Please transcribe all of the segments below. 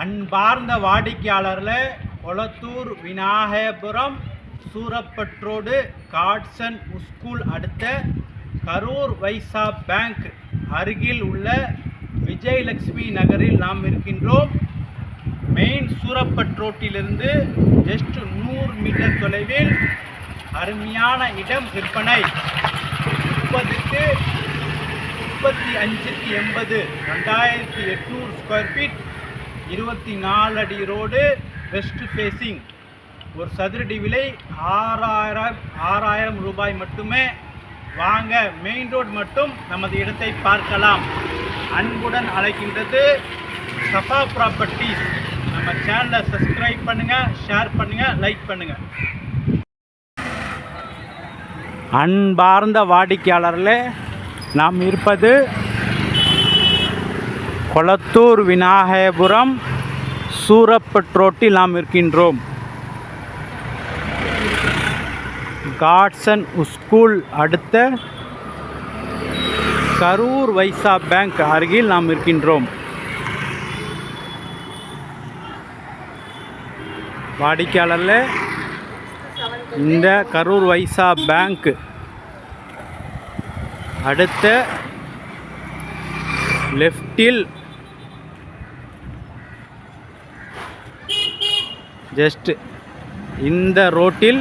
அன்பார்ந்த வாடிக்கையாளரில் கொளத்தூர் விநாயகபுரம் சூரப்பற்றோடு காட்சன் ஸ்கூல் அடுத்த கரூர் வைசா பேங்க் அருகில் உள்ள விஜயலட்சுமி நகரில் நாம் இருக்கின்றோம். மெயின் சூரப்பட் ரோட்டிலிருந்து ஜஸ்ட் நூறு மீட்டர் தொலைவில் அருமையான இடம் விற்பனை. முப்பதுக்கு முப்பத்தி அஞ்சுக்கு எண்பது ரெண்டாயிரத்தி எட்நூறு ஸ்கொயர் ஃபீட் இருபத்தி நாலு அடி ரோடு வெஸ்ட் ஃபேஸிங் ஒரு சதுரடி விலை ஆறாயிரம் ஆறாயிரம் ரூபாய் மட்டுமே. வாங்க மெயின் ரோடு மட்டும் நமது இடத்தை பார்க்கலாம். அன்புடன் அழைக்கின்றது சஃபா ப்ராப்பர்ட்டிஸ் நம்ம சேனலை சப்ஸ்கிரைப் பண்ணுங்கள் ஷேர் பண்ணுங்கள் லைக் பண்ணுங்கள் அன்பார்ந்த வாடிக்கையாளர்களே நாம் இருப்பது கொளத்தூர் விநாயகபுரம் சூரப்பட் ரோட்டில் நாம் இருக்கின்றோம். காட்சன் ஸ்கூல் அடுத்த கரூர் வைசா பேங்க் அருகில் நாம் இருக்கின்றோம். வாடிக்கையாளரில் இந்த கரூர் வைசா பேங்க் அடுத்த லெஃப்டில் ஜஸ்ட்டு இந்த ரோட்டில்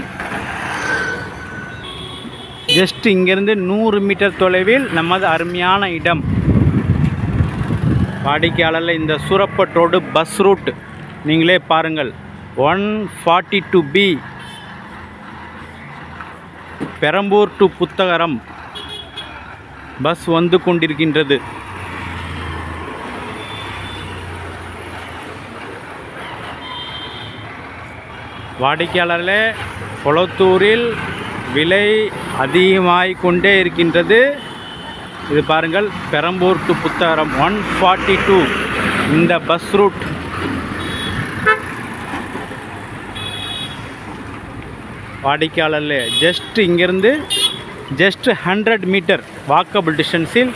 ஜஸ்ட் இங்கேருந்து நூறு மீட்டர் தொலைவில் நமது அருமையான இடம். வாடிக்கையாளரில் இந்த சூரப்பட் ரோடு பஸ் ரூட் நீங்களே பாருங்கள். One forty two B Perambur to Puthagaram. Bus வந்து கொண்டிருக்கின்றது. வாடிக்கையாளர்களே குளத்தூரில் விலை அதிகமாகிக் கொண்டே இருக்கின்றது. இது பாருங்கள் Perambur to Puthagaram one forty two இந்த பஸ் ரூட் வாடிக்கையாளர்ல ஜஸ்ட் இங்கேருந்து ஜஸ்ட் ஹண்ட்ரட் மீட்டர் வாக்கபிள் டிஸ்டன்ஸில்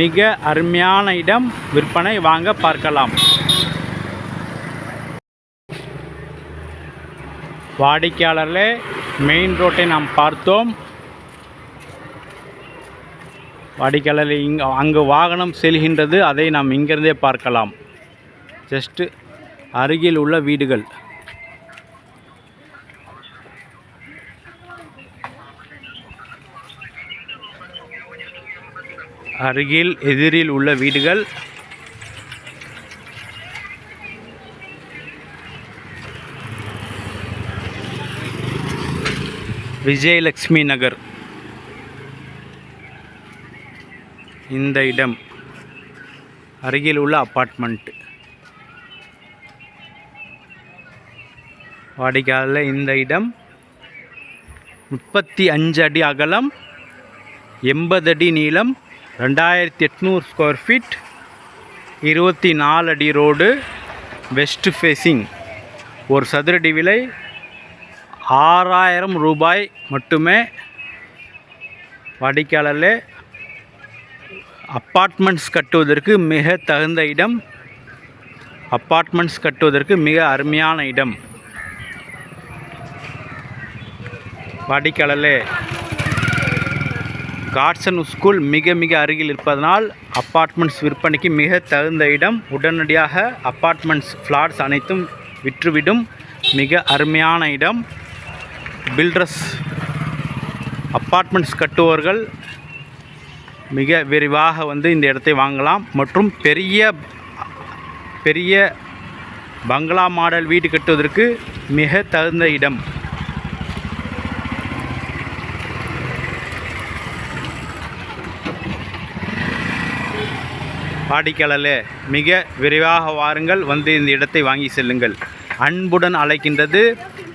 மிக அருமையான இடம். விற்பனை வாங்க பார்க்கலாம். வாடிக்கையாளர்களே மெயின் ரோட்டை நாம் பார்த்தோம். வாடிக்கையாளர் இங்கே அங்கு வாகனம் செல்கின்றது அதை நாம் இங்கிருந்தே பார்க்கலாம். ஜஸ்ட்டு அருகில் உள்ள வீடுகள். அருகில் எதிரில் உள்ள வீடுகள். விஜயலக்ஷ்மி நகர். இந்த இடம் அருகில் உள்ள அப்பார்ட்மெண்ட் வாடிக்கையாளர் இந்த இடம் முப்பத்தி அஞ்சு அடி அகலம் எண்பது அடி நீளம் ரெண்டாயிரத்தி எட்நூறு ஸ்கொயர் ஃபீட் இருபத்தி நாலு அடி ரோடு வெஸ்ட் ஃபேஸிங் ஒரு சதுரடி விலை ஆறாயிரம் ரூபாய் மட்டுமே வாடிக்கையாளர்களே அப்பார்ட்மெண்ட்ஸ் கட்டுவதற்கு மிக தகுந்த இடம். அப்பார்ட்மெண்ட்ஸ் கட்டுவதற்கு மிக அருமையான இடம். வாடிக்கையாளர்களே காட்சன் ஸ்கூல் மிக மிக அருகில் இருப்பதனால் அப்பார்ட்மெண்ட்ஸ் விற்பனைக்கு மிக தகுந்த இடம். உடனடியாக அப்பார்ட்மெண்ட்ஸ் ஃப்ளாட்ஸ் அனைத்தும் விற்றுவிடும். மிக அருமையான இடம். பில்டர்ஸ் அப்பார்ட்மெண்ட்ஸ் கட்டுபவர்கள் மிக விரைவாக வந்து இந்த இடத்தை வாங்கலாம். மற்றும் பெரிய பெரிய பங்களா மாடல் வீடு கட்டுவதற்கு மிக தகுந்த இடம். வாடிக்கையாளர்களே மிக விரைவாக வாருங்கள். வந்து இந்த இடத்தை வாங்கி செல்லுங்கள். அன்புடன் அழைக்கின்றது